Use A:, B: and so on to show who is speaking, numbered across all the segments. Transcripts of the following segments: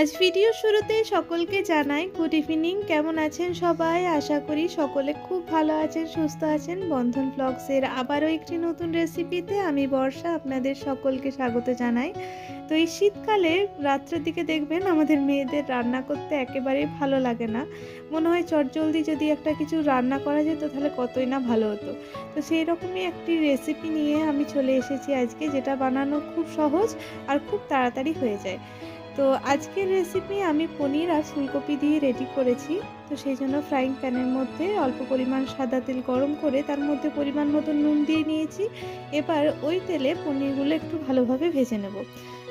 A: আজ ভিডিও শুরুতেই সকলকে জানাই গুড ইভিনিং। কেমন আছেন সবাই? আশা করি সকলে খুব ভালো আছেন, সুস্থ আছেন। বন্ধন ব্লগসের আবারও একটি নতুন রেসিপিতে আমি বর্ষা আপনাদের সকলকে স্বাগত জানাই। তো এই শীতকালে রাত্রের দিকে দেখবেন আমাদের মেয়েদের রান্না করতে একেবারেই ভালো লাগে না। মনে হয় চটজলদি যদি একটা কিছু রান্না করা যেত তাহলে কতই না ভালো হতো। তো সেই রকমই একটি রেসিপি নিয়ে আমি চলে এসেছি আজকে, যেটা বানানো খুব সহজ আর খুব তাড়াতাড়ি হয়ে যায়। তো আজকের রেসিপি আমি পনির আর ফুলকপি দিয়ে রেডি করেছি। তো সেই জন্য ফ্রাইং প্যানের মধ্যে অল্প পরিমাণ সাদা তেল গরম করে তার মধ্যে পরিমাণ মতো নুন দিয়ে নিয়েছি। এবার ওই তেলে পনিরগুলো একটু ভালোভাবে ভেজে নেব।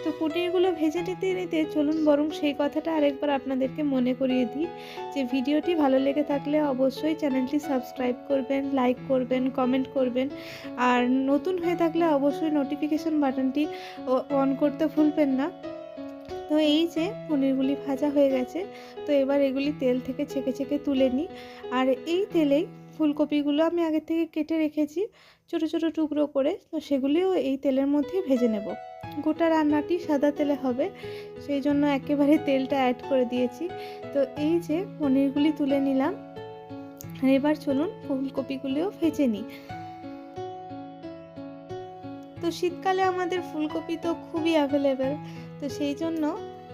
A: তো পনিরগুলো ভেজে নিতে নিতে চলুন বরং সেই কথাটা আরেকবার আপনাদেরকে মনে করিয়ে দিই। যে ভিডিওটি ভালো লেগে থাকলে অবশ্যই চ্যানেলটি সাবস্ক্রাইব করবেন লাইক করবেন কমেন্ট করবেন। আর নতুন হয়ে থাকলে অবশ্যই নোটিফিকেশন বাটনটি অন করতে ভুলবেন না। তো এই যে পনিরগুলি ভাজা হয়ে গেছে, তো এবার এগুলি তেল থেকে ছেঁকে ছেঁকে তুলে নিই। আর এই তেলেই ফুলকপিগুলো আমি আগে থেকে কেটে রেখেছি, ছোট ছোট টুকরো করে, তো সেগুলিও এই তেলের মধ্যেই ভেজে নেব। গোটা রান্নাটি সাদা তেলে হবে, সেই জন্য একেবারে তেলটা অ্যাড করে দিয়েছি। তো এই যে পনিরগুলি তুলে নিলাম, আর এবার চলুন ফুলকপিগুলিও ভেজে নিই। তো শীতকালে আমাদের ফুলকপি তো খুবই অ্যাভেলেবেল তো সেই জন্য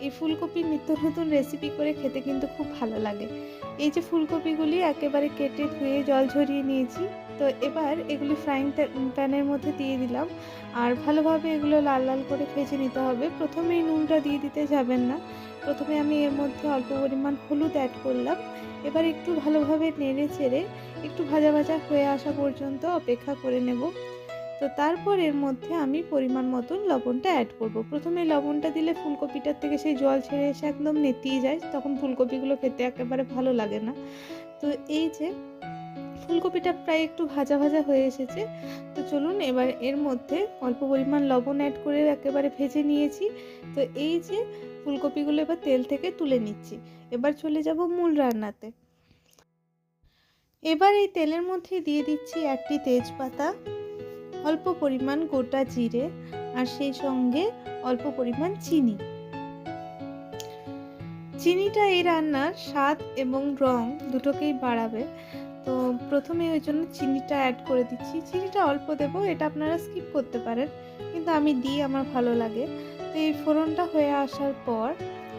A: এই ফুলকপির নিত্য নতুন রেসিপি করে খেতে কিন্তু খুব ভালো লাগে। এই যে ফুলকপিগুলি একেবারে কেটে ধুয়ে জল ঝরিয়ে নিয়েছি, তো এবার এগুলি ফ্রাইং প্যানের মধ্যে দিয়ে দিলাম। আর ভালোভাবে এগুলো লাল লাল করে ভেজে নিতে হবে। প্রথমেই নুনটা দিয়ে দিতে যাবেন না। প্রথমে আমি এর মধ্যে অল্প পরিমাণ হলুদ অ্যাড করলাম। এবার একটু ভালোভাবে নেড়ে চেড়ে একটু ভাজা ভাজা হয়ে আসা পর্যন্ত অপেক্ষা করে নেব। তো তারপর এর মধ্যে আমি পরিমাণ মতন লবণটা অ্যাড করব। প্রথমে লবণটা দিলে ফুলকপিটার থেকে সেই জল ছেড়ে এসে একদম নেতিয়ে যায়, তখন ফুলকপিগুলো খেতে একেবারে ভালো লাগে না। তো এই যে ফুলকপিটা প্রায় একটু ভাজা ভাজা হয়ে এসেছে, তো চলুন এবার এর মধ্যে অল্প পরিমাণ লবণ অ্যাড করে একেবারে ভেজে নিয়েছি। তো এই যে ফুলকপিগুলো এবার তেল থেকে তুলে নিচ্ছি। এবার চলে যাব মূল রান্নাতে। এবার এই তেলের মধ্যে দিয়ে দিচ্ছি একটি তেজপাতা। অল্প পরিমাণ গোটা জিরে আর সেই সঙ্গে অল্প পরিমাণ চিনি। চিনিটা এই রান্নার স্বাদ এবং রং দুটোকেই বাড়াবে। তো প্রথমে ওই জন্য চিনিটা অ্যাড করে দিচ্ছি। চিনিটা অল্প দেব, এটা আপনারা স্কিপ করতে পারেন, কিন্তু আমি দিই, আমার ভালো লাগে। তো এই ফোড়নটা হয়ে আসার পর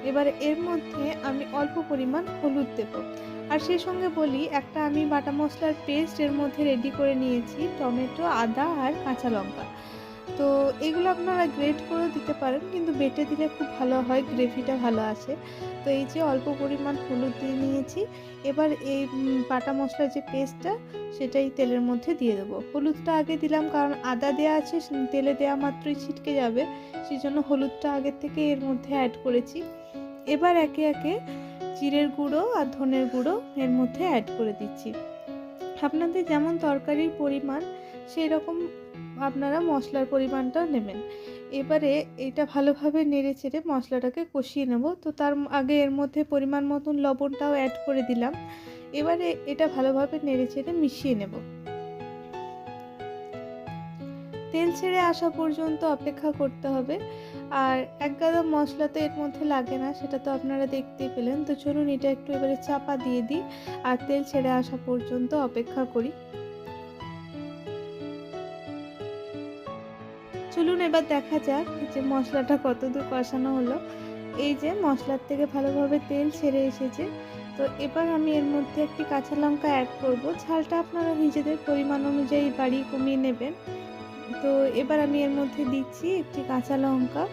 A: এবার এর মধ্যে আমি অল্প পরিমাণ হলুদ দেব। আর সেই সঙ্গে বলি, একটা আমি বাটা মশলার পেস্ট এর মধ্যে রেডি করে নিয়েছি, টমেটো, আদা আর কাঁচা লঙ্কা। তো এগুলো আপনারা গ্রেট করেও দিতে পারেন, কিন্তু বেটে দিলে খুব ভালো হয় গ্রেভিটা ভালো আসে। তো এই যে অল্প পরিমাণ হলুদ দিয়ে নিয়েছি, এবার এই বাটা মশলার যে পেস্টটা সেটাই তেলের মধ্যে দিয়ে দেবো। হলুদটা আগে দিলাম, কারণ আদা দেওয়া আছে তেলে দেওয়া মাত্রই ছিটকে যাবে। সেই জন্য হলুদটা আগের থেকে এর মধ্যে অ্যাড করেছি। এবার একে একে জিরের গুঁড়ো আর ধনের গুঁড়ো এর মধ্যে অ্যাড করে দিচ্ছি। আপনাদের যেমন তরকারির পরিমাণ সেই রকম আপনারা মশলার পরিমাণটাও নেবেন। এবারে এটা ভালোভাবে নেড়ে চেড়ে মশলাটাকে কষিয়ে নেব। তো তার আগে এর মধ্যে পরিমাণ মতন লবণটাও অ্যাড করে দিলাম। এবারে এটা ভালোভাবে নেড়ে চেড়ে মিশিয়ে নেব। তেল ছেড়ে আসা পর্যন্ত অপেক্ষা করতে হবে। আর এক গাদা মশলা তো এর মধ্যে লাগে না, সেটা তো আপনারা দেখতেই পেলেন। তো চলুন এটা একটু এবারে চাপা দিয়ে দিই আর তেল ছেড়ে আসা পর্যন্ত অপেক্ষা করি। চলুন এবার দেখা যাক যে মশলাটা কতদূর কষানো হলো। এই যে মশলার থেকে ভালোভাবে তেল ছেড়ে এসেছে। তো এবার আমি এর মধ্যে একটি কাঁচা লঙ্কা অ্যাড করব। ঝালটা আপনারা নিজেদের পরিমাণ অনুযায়ী বাড়িয়ে কমিয়ে নেবেন। তো এবার আমি এর মধ্যে দিচ্ছি একটি কাঁচা লঙ্কা।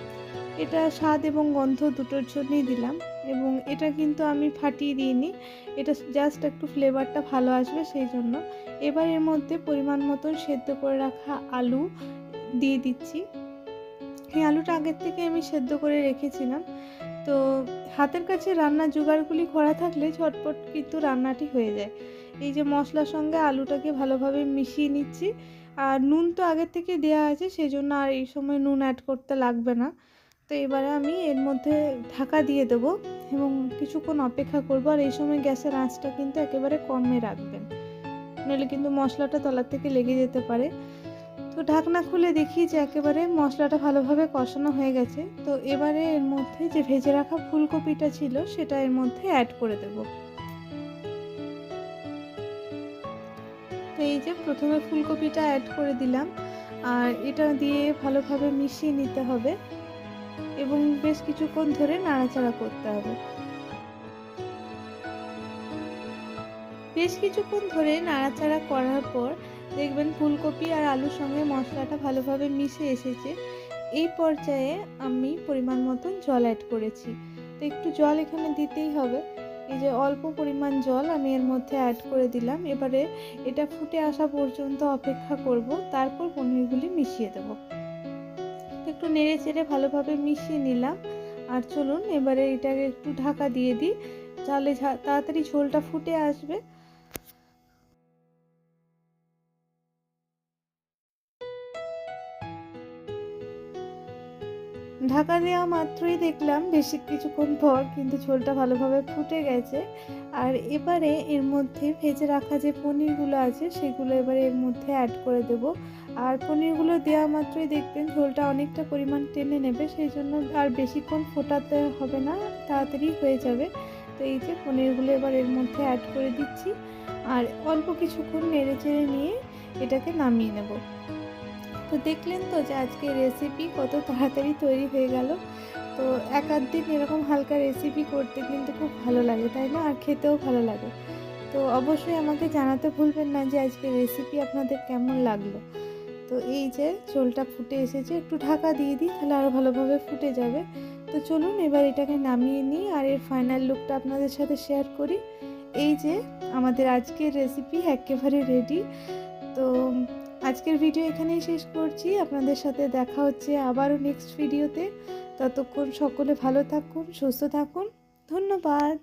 A: এটা স্বাদ এবং গন্ধ দুটোর জন্যই দিলাম এবং এটা কিন্তু আমি ফাটিয়ে দিইনি। এটা জাস্ট একটু ফ্লেভারটা ভালো আসবে সেই জন্য। এবার এর মধ্যে পরিমাণ মতন সেদ্ধ করে রাখা আলু দিয়ে দিচ্ছি। এই আলুটা আগের থেকে আমি সেদ্ধ করে রেখেছিলাম। তো হাতের কাছে রান্না জোগাড়গুলি করা থাকলে ঝটপট কিন্তু রান্নাটি হয়ে যায়। এই যে মশলার সঙ্গে আলুটাকে ভালোভাবে মিশিয়ে নিচ্ছি। আর নুন তো আগের থেকে দেওয়া আছে সেই জন্য আর এই সময় নুন অ্যাড করতে লাগবে না। তো এবারে আমি এর মধ্যে ঢাকা দিয়ে দেব এবং কিছুক্ষণ অপেক্ষা করব। আর এই সময় গ্যাসের আঁচটা কিন্তু একেবারে কমে রাখবেন। নইলে কিন্তু মশলাটা তলার থেকে লেগে যেতে পারে। তো ঢাকনা খুলে দেখি যে একেবারে মশলাটা ভালোভাবে কষানো হয়ে গেছে। তো এবারে এর মধ্যে যে ভেজে রাখা ফুলকপিটা ছিল, সেটা এর মধ্যে অ্যাড করে দেব। তো এই যে প্রথমে ফুলকপিটা অ্যাড করে দিলাম। আর এটা দিয়ে ভালোভাবে মিশিয়ে নিতে হবে। এবং বেশ কিছুক্ষণ ধরে নাড়াচাড়া করতে হবে। বেশ কিছুক্ষণ ধরে নাড়াচাড়া করার পর দেখবেন ফুলকপি আর আলুর সঙ্গে মশলাটা ভালোভাবে মিশে এসেছে। এই পর্যায়ে আমি পরিমাণ মতন জল অ্যাড করেছি। তো একটু জল এখানে দিতেই হবে। এই যে অল্প পরিমাণ জল আমি এর মধ্যে অ্যাড করে দিলাম। এবারে এটা ফুটে আসা পর্যন্ত অপেক্ষা করব। তারপর পনিরগুলি মিশিয়ে দেব। একটু নেড়ে চেড়ে ভালোভাবে মিশিয়ে নিলাম। আর চলুন, এবারে এটাকে একটু ঢাকা দিয়ে দিই। তাহলে তাড়াতাড়ি ঝোলটা ফুটে আসবে। ঢাকা দেওয়া মাত্রই দেখলাম বেশি কিছুক্ষণ পর কিন্তু ঝোলটা ভালোভাবে ফুটে গেছে। আর এবারে এর মধ্যে ভেজে রাখা যে পনিরগুলো আছে, সেগুলো এবারে এর মধ্যে অ্যাড করে দেব। আর পনিরগুলো দেওয়া মাত্রই দেখবেন ঝোলটা অনেকটা পরিমাণ টেনে নেবে, সেই জন্য আর বেশিক্ষণ ফোটাতে হবে না, তাড়াতাড়ি হয়ে যাবে। তো এই যে পনিরগুলো এবার এর মধ্যে অ্যাড করে দিচ্ছি। আর অল্প কিছুক্ষণ নেড়ে চেড়ে নিয়ে এটাকে নামিয়ে নেব। তো দেখলেন তো যে আজকে রেসিপি কত তাড়াতাড়ি তৈরি হয়ে গেল। তো এক আধ দিন এরকম হালকা রেসিপি করতে কিন্তু খুব ভালো লাগে, তাই না? আর খেতেও ভালো লাগে। তো অবশ্যই আমাকে জানাতে ভুলবেন না যে আজকে রেসিপি আপনাদের কেমন লাগল। তো এই যে চোলটা ফুটে এসেছে, একটু ঢাকা দিয়ে দিই, তাহলে আরও ভালোভাবে ফুটে যাবে। তো চলুন এবার এটাকে নামিয়ে নিই আর এর ফাইনাল লুকটা আপনাদের সাথে শেয়ার করি। এই যে আমাদের আজকের রেসিপি একেবারে রেডি তো আজকের ভিডিও এখানেই শেষ করছি। আপনাদের সাথে দেখা হচ্ছে আবারও নেক্সট ভিডিওতে ততক্ষণ সকলে ভালো থাকুন, সুস্থ থাকুন। ধন্যবাদ।